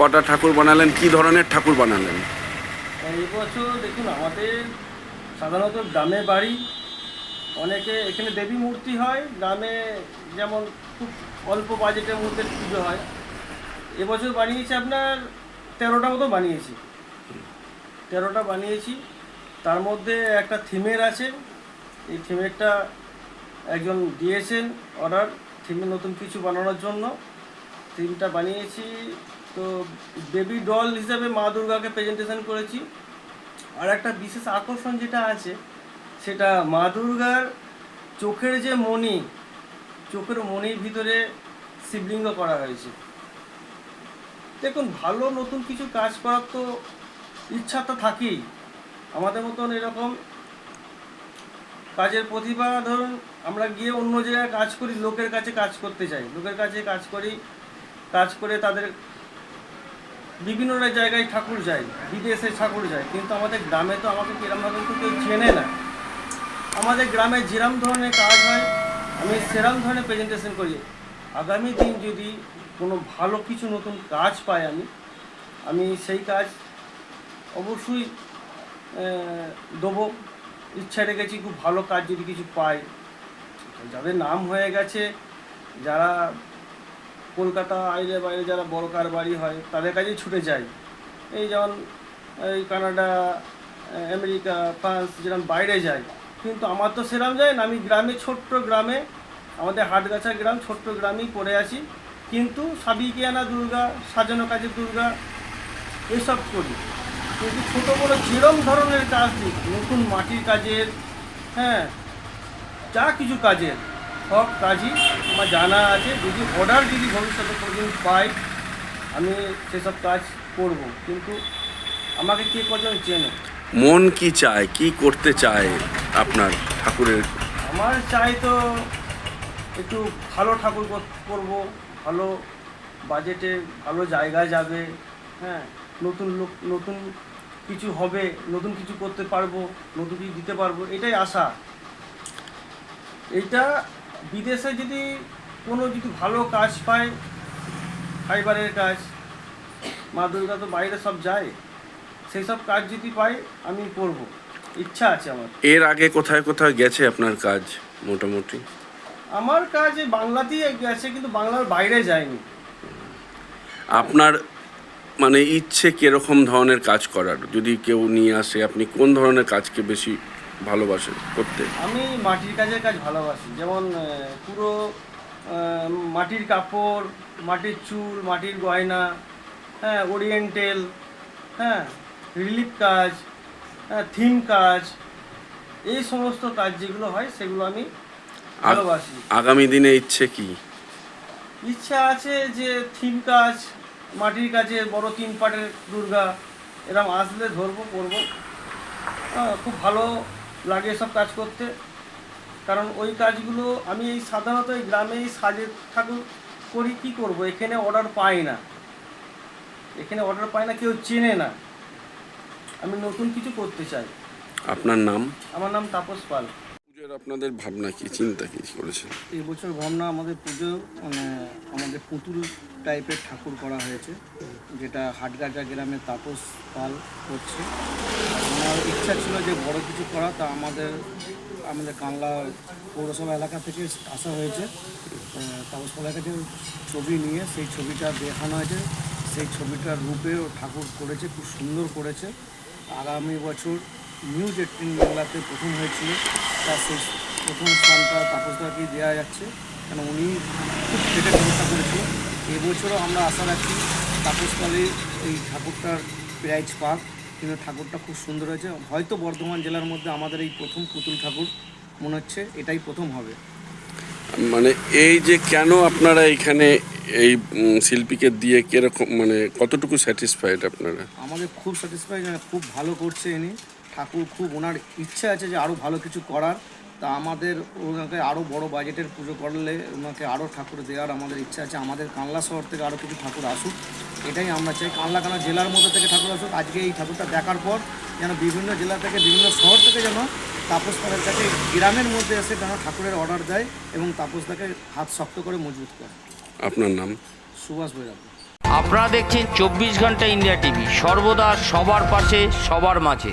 কটা ঠাকুর বানালেন? কি ধরনের ঠাকুর বানালেন? এই বছর দেখুন, আমাদের সাধারণত গ্রামে বাড়ি, অনেকে এখানে দেবী মূর্তি হয়, গ্রামে যেমন খুব অল্প বাজেটের মধ্যে পুজো হয়। এবছর বানিয়েছি আপনার তেরোটা মতো বানিয়েছি। তেরোটা বানিয়েছি। তার মধ্যে একটা থিমের আছে। এই থিমেরটা একজন দিয়েছেন অর্ডার থিমের নতুন কিছু বানানোর জন্য। থিমটা বানিয়েছি তো বেবি ডল হিসাবে মা দুর্গাকে প্রেজেন্টেশন করেছি। আর একটা বিশেষ আকর্ষণ যেটা আছে, সেটা মা দুর্গার চোখের যে মণি, চোখের মণির ভিতরে শিবলিঙ্গ করা হয়েছে। দেখুন, ভালো নতুন কিছু কাজ করার তো ইচ্ছা তো থাকেই। আমাদের মতন এরকম কাজের প্রতিভা, ধরুন, আমরা গিয়ে অন্য জায়গায় কাজ করি, লোকের কাছে কাজ করতে চাই। লোকের কাছে কাজ করি, কাজ করে তাদের বিভিন্ন জায়গায় ঠাকুর যায়, বিদেশে ঠাকুর যায়, কিন্তু আমাদের গ্রামে তো আমাকে কিরমভাবে তো কেউ চেনে না। আমাদের গ্রামে যেরম ধরনের কাজ হয়, আমি সেরম ধরনের প্রেজেন্টেশন করি। আগামী দিন যদি কোনো ভালো কিছু নতুন কাজ পাই আমি আমি সেই কাজ অবশ্যই দেবো। ইচ্ছা রেখেছি খুব ভালো কাজ যদি কিছু পাই। যাদের নাম হয়ে গেছে, যারা কলকাতা আইলে বাইরে যারা বড় কারবারি হয়, তাদের কাছেই ছুটে যায় এই যেমন, এই কানাডা, আমেরিকা, ফ্রান্স যেরকম বাইরে যায় কিন্তু আমার তো সেরকম যায় না, আমি গ্রামে, ছোট্ট গ্রামে, আমাদের হাটগাছা গ্রাম, ছোট্ট গ্রামেই পড়ে আছি। কিন্তু সাবিকিয়ানা দুর্গা, সাজানো কাজের দুর্গা, এসব করি। কিন্তু ছোটো বড়ো যেরম ধরনের কাজ নতুন মাটির কাজের হ্যাঁ যা কিছু কাজের সব কাজই আমার জানা আছে। যদি অর্ডার যদি ভবিষ্যতে কোনোদিন পাই আমি সেসব কাজ করব। কিন্তু আমাকে কে কজন চেনে? মন কি চায়? কি করতে চায় আপনার ঠাকুরের? আমার চাই তো একটু ভালো ঠাকুর কর- করব। ভালো বাজেটে ভালো জায়গায় যাবে। হ্যাঁ নতুন লোক নতুন কিছু হবে নতুন কিছু করতে পারব নতুন কিছু দিতে পারব এটাই আশা। এইটা বিদেশে যদি কোনো যদি ভালো কাজ পায় ফাইবারের কাজ মা দুর্গা তো বাইরে সব যায় সেই সব কাজ যদি পাই আমি করব। ইচ্ছা আছে আমার। এর আগে কোথায় কোথায় গেছে আপনার কাজ মোটামুটি? আমার কাজ এই বাংলাতেই গেছে কিন্তু বাংলার বাইরে যায়নি। আপনার মানে ইচ্ছে কীরকম ধরনের কাজ করার? যদি কেউ নিয়ে আসে আপনি কোন ধরনের কাজকে বেশি ভালোবাসেন করতে। আমি মাটির কাজের কাজ ভালোবাসি। যেমন পুরো মাটির কাপড় মাটির চুল মাটির গয়না হ্যাঁ ওরিয়েন্টেল হ্যাঁ রিলিফ কাজ হ্যাঁ থিম কাজ এই সমস্ত কাজ যেগুলো হয় সেগুলো আমি ভালোবাসি। আগামী দিনে ইচ্ছে কি? ইচ্ছা আছে যে থিম কাজ মাটির কাজে বড় তিন পাটের দুর্গা এরকম আসলে ধরবো করব। হ্যাঁ, খুব ভালো লাগে সব কাজ করতে। কারণ ওই কাজগুলো আমি এই সাধারণত এই গ্রামে এই সাজে ঠাকুর করি কি করব? এখানে অর্ডার পাই না। এখানে অর্ডার পাই না কেউ চেনে না। আমি নতুন কিছু করতে চাই। আপনার নাম? আমার নাম তাপস পাল। আপনাদের ভাবনা কি, চিন্তা কি করেছেন? এই বছর ভাবনা আমাদের পুজো মানে আমাদের পুতুল টাইপের ঠাকুর করা হয়েছে, যেটা হাটগাজা গ্রামে তাপস পাল করছে। আমার ইচ্ছা ছিল যে বড় কিছু করা, তা আমাদের আমাদের কানলা পৌরসভা এলাকা থেকে আসা হয়েছে। তাপস পালের কাছে ছবি নিয়ে সেই ছবিটা দেখানো হয়েছে। সেই ছবিটার রূপে ঠাকুর করেছে, খুব সুন্দর করেছে। আগামী বছর নিউজ এইটিন বাংলাতে প্রথম হয়েছিল। তার সেই প্রথম স্থানটা তাপসদাকে দেওয়া যাচ্ছে। কেন উনি খুব খেটে ব্যবস্থা করেছিল এবছরও আমরা আশা রাখি তাপস পালের এই ঠাকুরটার প্রাইজ পাক। কিন্তু ঠাকুরটা খুব সুন্দর হয়েছে। হয়তো বর্ধমান জেলার মধ্যে আমাদের এই প্রথম পুতুল ঠাকুর মনে হচ্ছে এটাই প্রথম হবে। মানে এই যে কেন আপনারা এখানে এই শিল্পীকে দিয়ে কীরকম মানে কতটুকু স্যাটিসফাইড আপনারা? আমাদের খুব স্যাটিসফাই খুব ভালো করছে ইনি। ঠাকুর খুব ওনার ইচ্ছা আছে যে আরও ভালো কিছু করার। তা আমাদের ওনাকে আরও বড় বাজেটের পুজো করলে ওনাকে আরও ঠাকুর দেওয়ার আমাদের ইচ্ছা আছে। আমাদের কানলা শহর থেকে আরও কিছু ঠাকুর আসুক এটাই আমরা চাই। কানলা কানা জেলার মধ্যে থেকে ঠাকুর আসুক আজকে এই ঠাকুরটা দেখার পর যেন বিভিন্ন জেলা থেকে বিভিন্ন শহর থেকে যেন তাপস পালের কাছে গ্রামের মধ্যে এসে যেন ঠাকুরের অর্ডার দেয় এবং তাপসদাকে হাত শক্ত করে মজবুত করে। আপনার নাম? সুভাষ বৈরাগ্য আপনারা দেখছেন চব্বিশ ঘণ্টা ইন্ডিয়া টিভি। সর্বদা সবার পাশে সবার মাঝে।